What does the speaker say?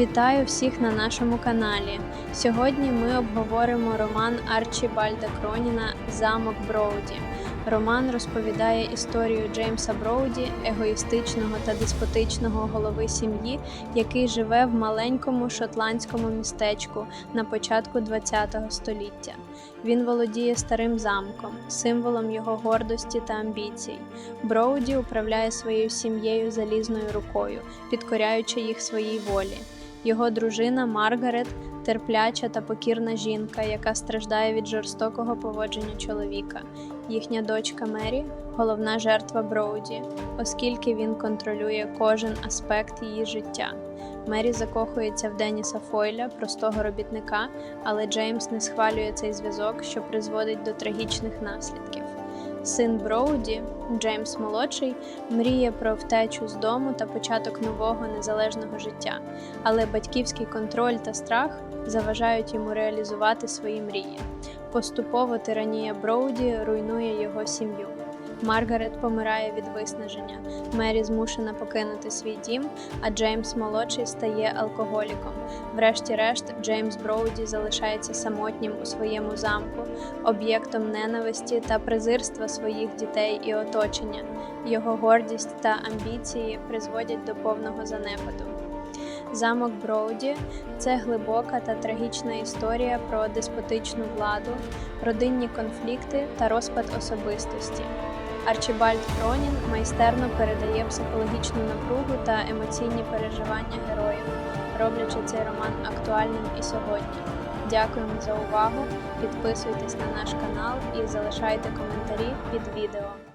Вітаю всіх на нашому каналі. Сьогодні ми обговоримо роман Арчібальда Кроніна Замок Броуді. Роман розповідає історію Джеймса Броуді, егоїстичного та деспотичного голови сім'ї, який живе в маленькому шотландському містечку на початку ХХ століття. Він володіє старим замком, символом його гордості та амбіцій. Броуді управляє своєю сім'єю залізною рукою, підкоряючи їх своїй волі. Його дружина Маргарет терпляча та покірна жінка, яка страждає від жорстокого поводження чоловіка. Їхня дочка Мері головна жертва Броуді, оскільки він контролює кожен аспект її життя. Мері закохується в Деніса Фойля, простого робітника, але Джеймс не схвалює цей зв'язок, що призводить до трагічних наслідків. Син Броуді, Джеймс молодший, мріє про втечу з дому та початок нового незалежного життя, але батьківський контроль та страх заважають йому реалізувати свої мрії. Поступово тиранія Броуді руйнує його сім'ю. Маргарет помирає від виснаження. Мері змушена покинути свій дім, а Джеймс молодший стає алкоголіком. Врешті-решт, Джеймс Броуді залишається самотнім у своєму замку, об'єктом ненависті та презирства своїх дітей і оточення. Його гордість та амбіції призводять до повного занепаду. Замок Броуді це глибока та трагічна історія про деспотичну владу, родинні конфлікти та розпад особистості. Арчібальд Фронін майстерно передає психологічну напругу та емоційні переживання героїв, роблячи цей роман актуальним і сьогодні. Дякуємо за увагу! Підписуйтесь на наш канал і залишайте коментарі під відео.